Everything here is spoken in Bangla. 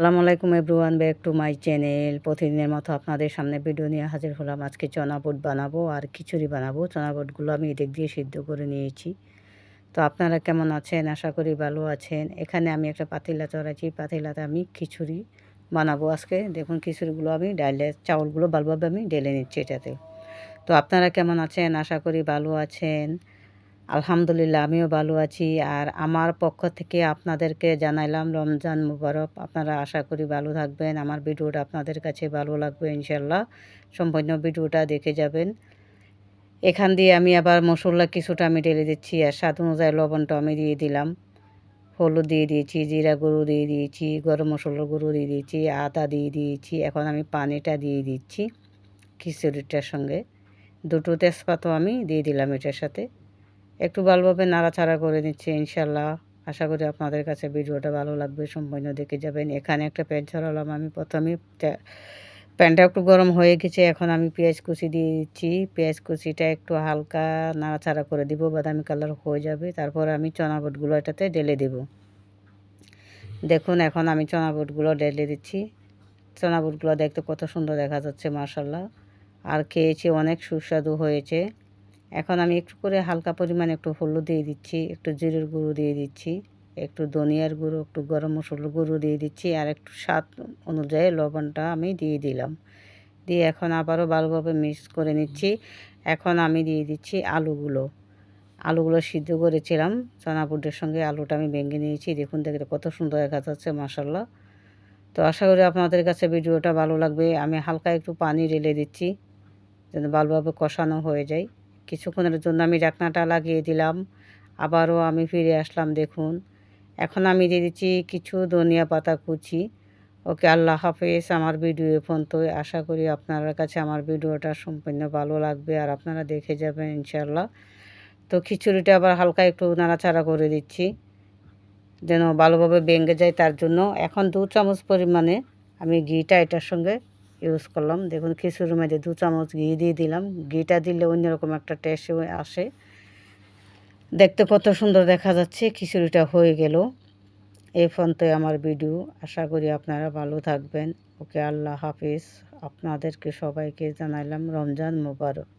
আসসালামু আলাইকুম everyone, back to my channel. প্রতিদিনের মতো আপনাদের সামনে ভিডিও নিয়ে হাজির হলাম। আজকে চনা বুট বানাবো আর খিচুড়ি বানাবো। চনা বুটগুলো আমি এদিক দিয়ে সিদ্ধ করে নিয়েছি। তো আপনারা কেমন আছেন? আশা করি ভালো আছেন। এখানে আমি একটা পাতিলা চড়াইছি। পাতিলাতে আমি খিচুড়ি বানাবো আজকে। দেখুন, খিচুড়িগুলো আমি ডাইলে, চাউলগুলো ভালোভাবে আমি ঢেলে নিচ্ছি এটাতে। তো আপনারা কেমন আছেন? আশা করি ভালো আছেন। আলহামদুলিল্লাহ, আমিও ভালো আছি। আর আমার পক্ষ থেকে আপনাদেরকে জানাইলাম, রমজান মুবারক। আপনারা আশা করি ভালো থাকবেন। আমার ভিডিওটা আপনাদের কাছে ভালো লাগবে ইনশাল্লাহ সম্পূর্ণ ভিডিওটা দেখে যাবেন। এখান দিয়ে আমি আবার মশলা কিছুটা আমি ঢেলে দিচ্ছি। আর স্বাদ অনুযায়ী লবণটা আমি দিয়ে দিলাম। হলুদ দিয়ে দিয়েছি, জিরা গুঁড়ো দিয়ে দিয়েছি, গরম মশলার গুঁড়ো দিয়ে দিয়েছি, আদা দিয়ে দিয়েছি। এখন আমি পানিটা দিয়ে দিচ্ছি খিচুড়িটার সঙ্গে। দুটো তেজপাতও আমি দিয়ে দিলাম এটার সাথে। একটু ভালোভাবে নাড়াচাড়া করে নিচ্ছি, ইনশাল্লাহ। আশা করি আপনাদের কাছে ভিডিওটা ভালো লাগবে, সম্পূর্ণ দেখে যাবেন। এখানে একটা প্যান ছড়ালাম আমি প্রথমে। প্যানটা একটু গরম হয়ে গেছে, এখন আমি পেঁয়াজ কুচি দিয়ে দিচ্ছি। পেঁয়াজ কুচিটা একটু হালকা নাড়াচাড়া করে দিব, বাদামি কালার হয়ে যাবে। তারপর আমি চনা বুটগুলো এটাতে ঢেলে দেব। দেখুন, এখন আমি চনা বুটগুলো ঢেলে দিচ্ছি। চনা বুটগুলো দেখতে কত সুন্দর দেখা যাচ্ছে মার্শাল্লাহ আর খেয়েছি, অনেক সুস্বাদু হয়েছে। এখন আমি একটু করে হালকা পরিমাণে একটু হলুদ দিয়ে দিচ্ছি, একটু জিরের গুঁড়ো দিয়ে দিচ্ছি, একটু ধনিয়ার গুঁড়ো, একটু গরম মশলার গুঁড়ো দিয়ে দিচ্ছি, আর একটু স্বাদ অনুযায়ী লবণটা আমি দিয়ে দিলাম। দিয়ে এখন আবারও ভালোভাবে মিক্স করে নিচ্ছি। এখন আমি দিয়ে দিচ্ছি আলুগুলো। আলুগুলো সিদ্ধ করেছিলাম চানা বুটের সঙ্গে আলুটা আমি ভেঙে নিয়েছি। দেখুন, দেখতে কত সুন্দর দেখা যাচ্ছে মশাল্লা তো আশা করি আপনাদের কাছে ভিডিওটা ভালো লাগবে। আমি হালকা একটু পানি ঢেলে দিচ্ছি, যেন ভালোভাবে কষানো হয়ে যায়। কিছুক্ষণের জন্য আমি ডাকনাটা লাগিয়ে দিলাম। আবারও আমি ফিরে আসলাম, দেখুন। এখন আমি দিয়ে দিচ্ছি কিছু ধনিয়া পাতা কুচি। ওকে, আল্লাহ হাফেজ। আমার ভিডিও ফোন তো আশা করি আপনার কাছে আমার ভিডিওটা সম্পূর্ণ ভালো লাগবে আর আপনারা দেখে যাবেন ইনশাল্লাহ তো খিচুড়িটা আবার হালকা একটু নাড়াচাড়া করে দিচ্ছি, যেন ভালোভাবে বেঙ্গে যায় তার জন্য। এখন দু চামচ পরিমাণে আমি ঘিটা এটার সঙ্গে ইউজ করলাম। দেখুন, খিচুড়ির মধ্যে দু চামচ ঘি দিয়ে দিলাম। ঘিটা দিলে অন্যরকম একটা টেস্ট আসে। দেখতে কত সুন্দর দেখা যাচ্ছে, খিচুড়িটা হয়ে গেল। এই ফোনতে আমার ভিডিও আশা করি আপনারা ভালো থাকবেন। ওকে আল্লাহ হাফিজ। আপনাদেরকে সবাইকে জানাইলাম রমজান মুবারক।